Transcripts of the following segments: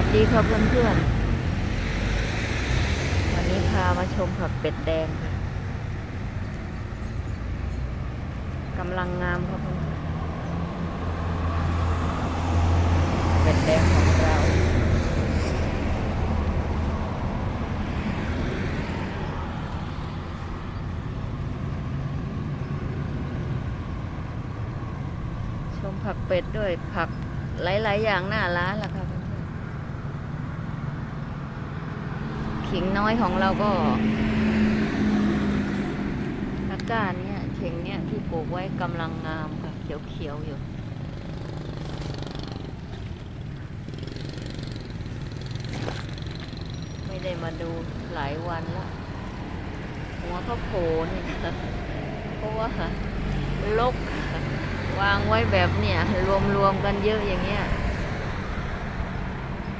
วัสดีครับเพื่อนๆ วันนี้พามาชมผักเป็ดแดงค่ะกำลังงามครับเพื่อนๆเป็ดแดงของเรา ชมผักเป็ดด้วยผักหลาย ๆ อย่างหน้าร้านล่ะครับ เพื่อนๆขิงน้อยของเราก็ตะกร้าเนี้ยเข่งเนี้ยที่ปลูกไว้กำลังงามค่ะเขียวๆอยู่ไม่ได้มาดูหลายวันล้วหัวเขาโผล่นี่เพราะว่าลกวางไว้แบบเนี่ยรวมๆกันเยอะอย่างเงี้ย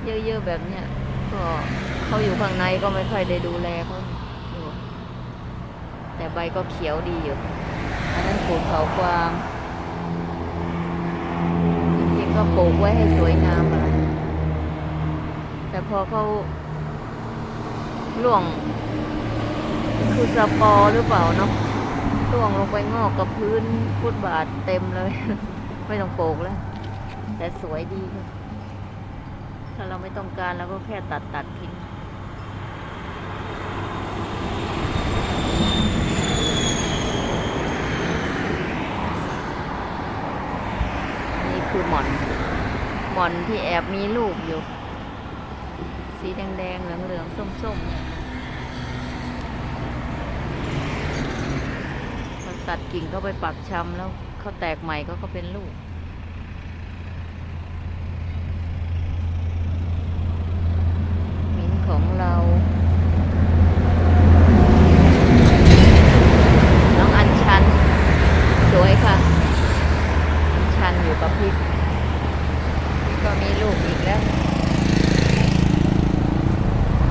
เยอะๆแบบเนี้ยก็ เขาอยู่ข้างในก็ไม่ค่อยได้ดูแลเขาแต่ใบก็เขียวดีอยู่ อันนั้นปลูกเขากวางจริงๆก็ปลูกไว้ให้สวยงามอะไรแต่พอเขาล่วง คือสปอหรือเปล่าเนาะร่วงลงไปงอกกับพื้นฟุตบาทเต็มเลย ไม่ต้องปลูกแล้ว แต่สวยดีค่ะถ้าเราไม่ต้องการเราก็แค่ตัดตัดทิ้งนี่คือหม่อน หม่อนที่แอบมีลูกอยู่ สีแดงๆ เหลืองๆ ส้มๆเนี่ยพอตัดกิ่งเข้าไปปักชำแล้วเขาแตกใหม่ก็ก็เป็นลูกมิ้นของเราน้องอัญชันสวยค่ะ อัญชันอยู่กับพริ ก็มีลูกอีกแล้ว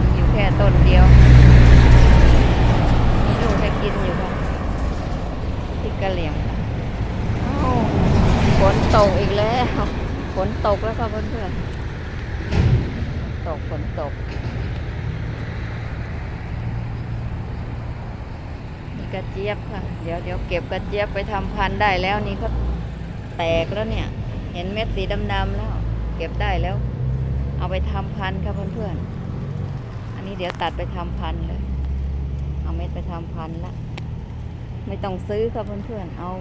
มีอยู่แค่ต้นเดียว มีลูกจะกินอยู่ค่ะที่กะเหลี่ยงฝนตกอีกแล้วฝนตกแล้วค่ะเพื่อนๆตกฝนตกนี่กระเจี๊ยบค่ะ เดี๋ยวเดี๋ยวเก็บกระเจี๊ยบไปทำพันธุ์ได้แล้วนี่ก็แตกแล้วเนี่ย เห็นเม็ดสีดำๆแล้ว เก็บได้แล้ว เอาไปทำพันธุ์ค่ะเพื่อนๆ อันนี้เดี๋ยวตัดไปทำพันธุ์เลย เอาเม็ดไปทำพันธุ์ละ ไม่ต้องซื้อครับเพื่อนๆ เอา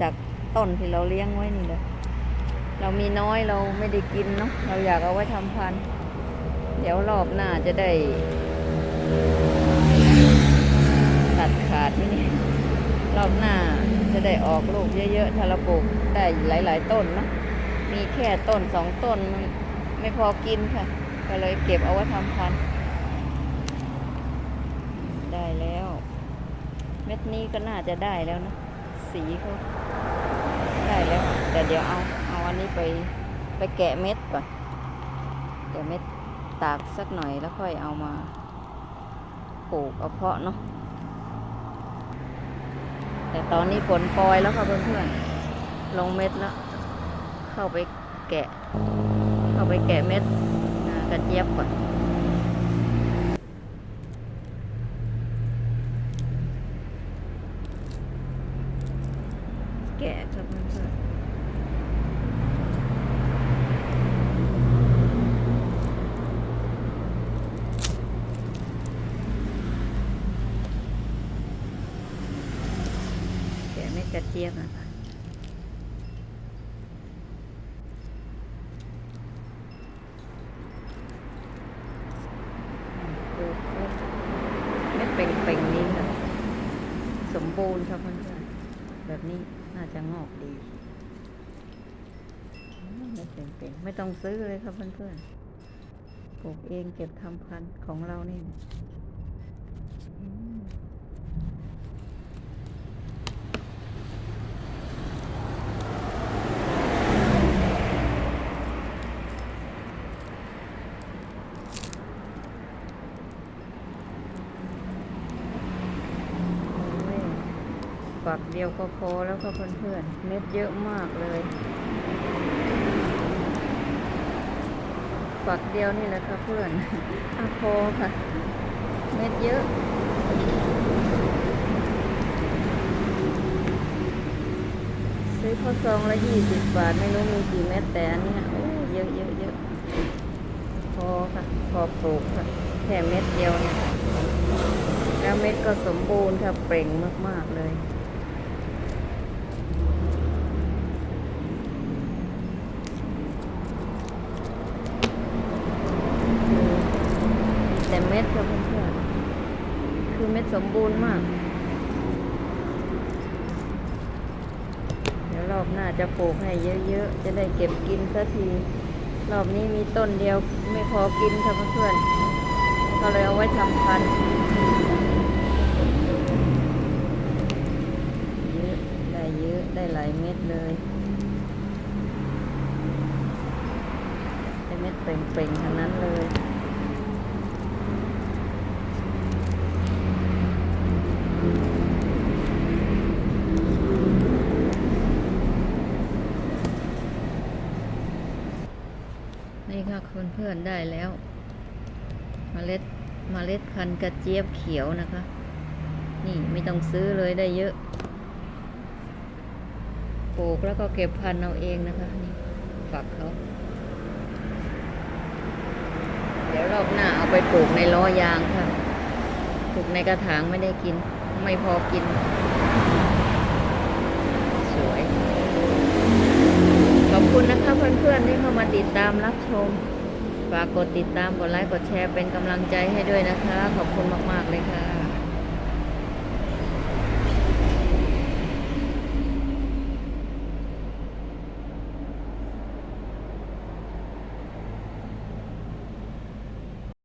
จากต้นที่เราเลี้ยงไว้นี่เลย เรามีน้อยเราไม่ได้กินเนาะ เราอยากเอาไว้ทำพันธุ์เดี๋ยวรอบหน้าจะได้ตัดขาดไมเนี่ รอบหน้าจะได้ออกลูกเยอะๆถ้าเราปลูกได้หลาย ๆ ต้นเนาะ มีแค่ต้นสองต้น ไม่พอกินค่ะ ก็เลยเก็บเอาไว้ทำพันธุ์ได้แล้ว เม็ดนี้ก็น่าจะได้แล้วนะ สีเขาได้แล้ว แต่เดี๋ยวเอา เอาอันนี้ไปไปแกะเม็ดก่อนแกะเม็ดตากสักหน่อยแล้วค่อยเอามาปลูกเอาเพาะเนาะแต่ตอนนี้ฝนปล่อยแล้วค่ะเพื่อนๆลงเม็ดแล้ว เข้าไปแกะ เข้าไปแกะเม็ดกระเจี๊ยบก่อนแกะครับเพื่อนแกะไม่กระเจี๊ยบนะคะปลูกเม็ดเป่งๆนี้ค่ะ สมบูรณ์ครับเพื่อนๆแบบนี้น่าจะงอกดีไม่เป็นเป็นไม่ต้องซื้อเลยครับเพื่อนๆปลูกเองเก็บทำพันธุ์ของเรานี่อืมโอ้ย ฝักเดียวก็พอแล้วครับเพื่อนๆเม็ดเยอะมากเลย ฝักเดียวนี่แหละค่ะเพื่อนอาพอค่ะ เม็ดเยอะซื้อข้าวซองละยี่สิบบาท ไม่รู้มีกี่เม็ดแต่อันนี้โอ้เยอะเยอะเยอะพอค่ะ พอปลูกค่ะแค่เม็ดเดียวเนี่ยแล้วเม็ดก็สมบูรณ์ค่ะเปล่งมาก ๆ เลย แต่เม็ดค่ะเพื่อนคือเม็ดสมบูรณ์มาก เดี๋ยวรอบหน้าจะปลูกให้เยอะๆ จะได้เก็บกินสักที รอบนี้มีต้นเดียวไม่พอกินค่ะเพื่อนๆก็เลยเอาไว้ทำพันธุ์เยอะ ได้เยอะ ได้ หลายเม็ดเลยเม็ดเปล่งๆทั้งนั้นเลยนี่ค่ะคุณเพื่อนได้แล้วมเมล็ดมเมล็ดพันธุ์กระเจี๊ยบเขียวนะคะ นี่ไม่ต้องซื้อเลยได้เยอะ ปลูกแล้วก็เก็บพันธุ์เอาเองนะคะนี่ฝักเขาเดี๋ยวรอบหน้าเอาไปปลูกในล้อยางค่ะ ปลูกในกระถางไม่ได้กิน ไม่พอกิน สวย ขอบคุณนะคะเพื่อนๆที่เข้ามาติดตามรับชม ฝากกดติดตาม กดไลค์ กดแชร์เป็นกำลังใจให้ด้วยนะคะ ขอบคุณมากๆเลยค่ะ